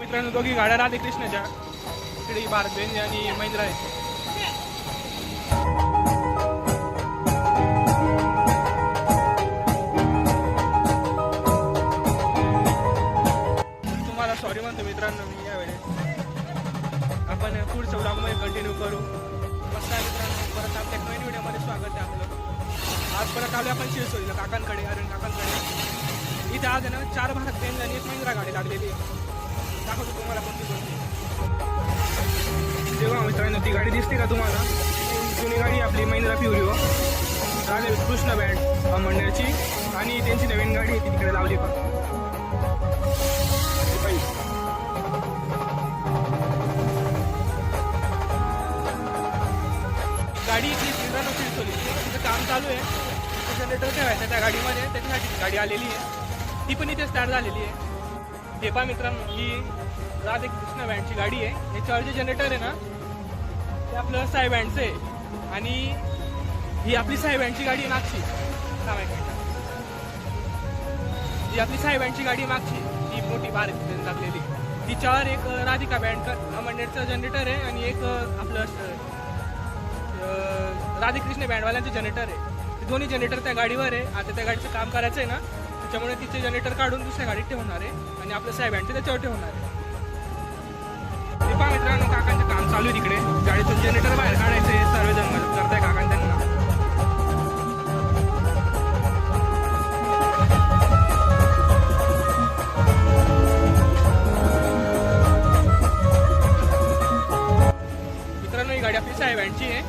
मित्रांनो दोघी गाड्या राधे कृष्णाच्या. इकडे भारत आणि महिंद्रा आहे तुम्हाला सॉरी म्हणतो मित्रांनो मी यावेळेस. आपण पुढचं ब्लॉगमध्ये कंटिन्यू करू. मस्त आहे मित्रांनो. परत आपल्या नवीन व्हिडिओमध्ये स्वागत आहे आपलं. आज परत आलो आपण शिरसोलीला काकांकडे अरुण काकांकडे. इथे आज आहे ना चार भारत बेंज आणि एक महिंद्रा गाडी लागलेली आहे. दाखवतो तुम्हाला कोणती कोणती. तेव्हा मित्रांनो ती गाडी दिसते का तुम्हाला? जुनी गाडी आपली महिंद्रा प्युरिओ. राहिले कृष्ण बँड मंडळची आणि त्यांची नवीन गाडी आहे ती तिकडे लावली पण. गाडी इथली नसेल फिरतोली तिचं काम चालू आहे. जनरेटर ठेवायचं त्या गाडीमध्ये त्याच्यासाठी गाडी आलेली आहे. ती पण इथे स्टार्ट झालेली आहे. हे पहा मित्रांनो ही राधे कृष्ण बँडची गाडी आहे. याच्यावर जे जनरेटर आहे ना? ते आपलं साई बँडचं आहे. आणि ही आपली साई बँडची गाडी आहे मागची. ही आपली साई बँडची गाडी आहे मागची. ही मोठी भारत लागलेली. तिच्यावर एक राधिका बँड मंडेटचं जनरेटर आहे आणि एक आपलं राधेकृष्ण बँडवाल्यांचं जनरेटर आहे. दोन्ही जनरेटर त्या गाडीवर आहे. आता त्या गाडीचं काम करायचं आहे ना त्याच्यामुळे तिचे जनरेटर काढून दुसऱ्या गाडीत ठेवणार आहे आणि आपल्या साहेबांचे त्याच्यावर ठेवणार आहे. ते पहा मित्रांनो काकांचं काम चालू आहे तिकडे. गाडीतून जनरेटर बाहेर काढायचं आहे. सर्वजण मदत करताय काकां त्यांना मित्रांनो ही गाडी आपली साहेबांची बँडची आहे.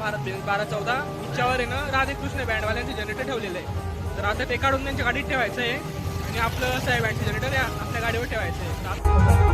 बारा बारा चौदा. इच्छावर आहे ना राधेकृष्ण बँडवाल्यांचे जनरेटर ठेवलेलं आहे. तर आता ते काढून त्यांच्या गाडीत ठेवायचं आहे. आणि आपलं साहेब बँडचे जनरेटर आपल्या गाडीवर ठेवायचं आहे.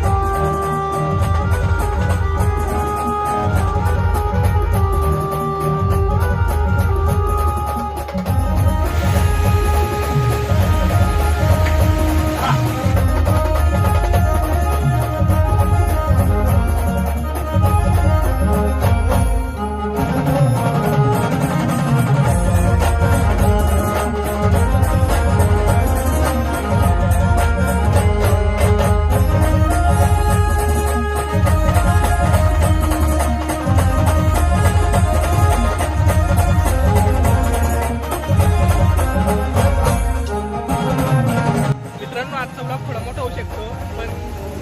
शकतो पण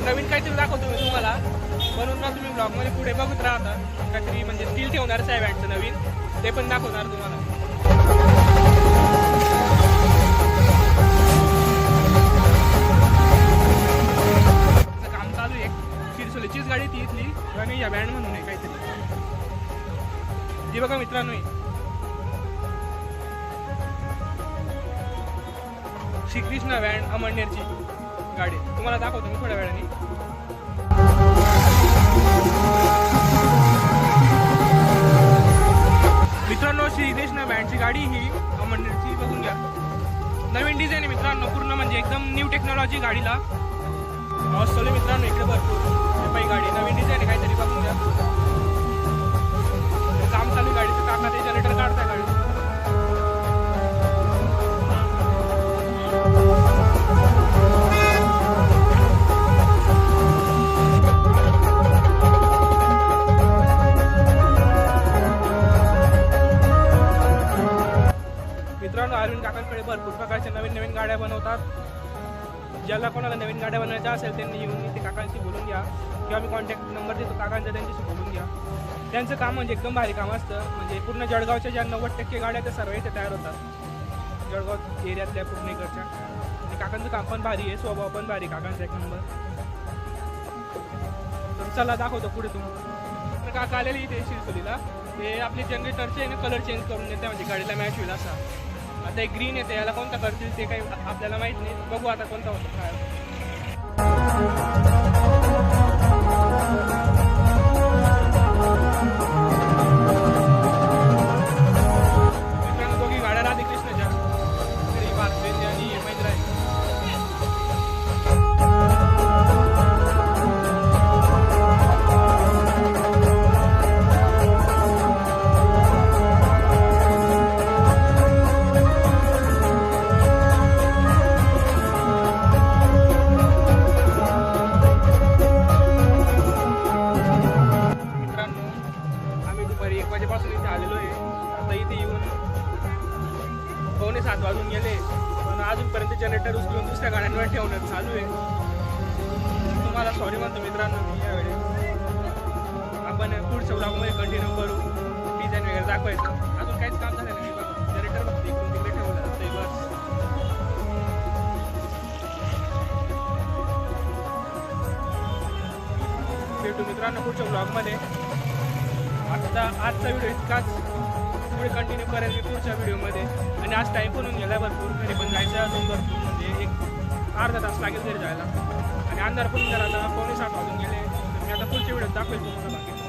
नवीन काहीतरी दाखवतो मी तुम्हाला. म्हणून ना तुम्ही ब्लॉगमध्ये पुढे बघत राहता काहीतरी म्हणजे स्टील ठेवणार आहे बँडचं नवीन. ते पण दाखवणार तुम्हाला. काम चालू आहे. शिरसोलीचीच गाडी ती इथली. आणि या बँड म्हणून आहे काहीतरी. जी बघा मित्रांनो ही. श्रीकृष्ण बँड अमळनेरची. गाडी. तुम्हाला दाखवतो मी थोड्या वेळाने. मित्रांनो श्रीकृष्ण बँडची गाडी ही मंडळची बघून घ्या. नवीन डिझाईन आहे मित्रांनो पूर्ण म्हणजे एकदम न्यू टेक्नॉलॉजी गाडीला. असतो मित्रांनो इकडे भरपूर पाई गाडी. नवीन डिझाईन आहे काहीतरी बघून घ्या. काम चालू गाडीचं. काका ते जनरेटर काढताय गाडी लोकांकडे भरपूर प्रकारच्या नवीन नवीन गाड्या बनवतात. ज्याला कोणाला नवीन गाड्या बनवायच्या असेल त्यांनी येऊन इथे काकांशी बोलून घ्या. किंवा मी कॉन्टॅक्ट नंबर देतो काकांचा त्यांच्याशी बोलून घ्या. त्यांचं काम म्हणजे एकदम भारी काम असतं. म्हणजे पूर्ण जळगावच्या ज्या नव्वद टक्के गाड्या त्या सर्व इथे तयार होतात. जळगाव एरियातल्या पूर्ण इकडच्या. आणि काकांचं काम पण भारी आहे. स्वभाव पण भारी काकांचा एक नंबर. तर चला दाखवतो पुढे तुम्हाला. तर काका आलेले इथे शिरसोलीला. ते आपले जनरेटरचे ना कलर चेंज करून देते. म्हणजे गाडीला मॅच होईल असा. आता एक ग्रीन येते याला कोणता करतील ते काही आपल्याला माहीत नाही. बघू आता कोणता होतो. काय सात वाजून गेले. आणि अजूनपर्यंत जनरेटर उचलून दुसऱ्या गाड्यांवर ठेवणं चालू आहे. तुम्हाला सॉरी म्हणतो मित्रांनो मी यावेळी आपण पुढच्या ब्लॉगमध्ये कंटिन्यू करू. डिझाईन वगैरे दाखवायचं. अजून काहीच काम झालं नाही जनरेटर फक्त इकडून तिकडे ठेवलं जातं बस. भेटू मित्रांनो पुढच्या ब्लॉगमध्ये आता आजचा व्हिडिओ इतकाच. पुढे कंटिन्यू करेन मी पुढच्या व्हिडिओमध्ये. आणि आज टाईम पण होऊन गेला भरपूर. घरी पण जायचं अजून भरपूर. म्हणजे एक अर्धा तास लागेल घरी जायला. आणि अंधार पण जरा आता. पावणे सात वाजून गेले. मी आता पुढच्या व्हिडिओ दाखवेल तुम्हाला बाकी.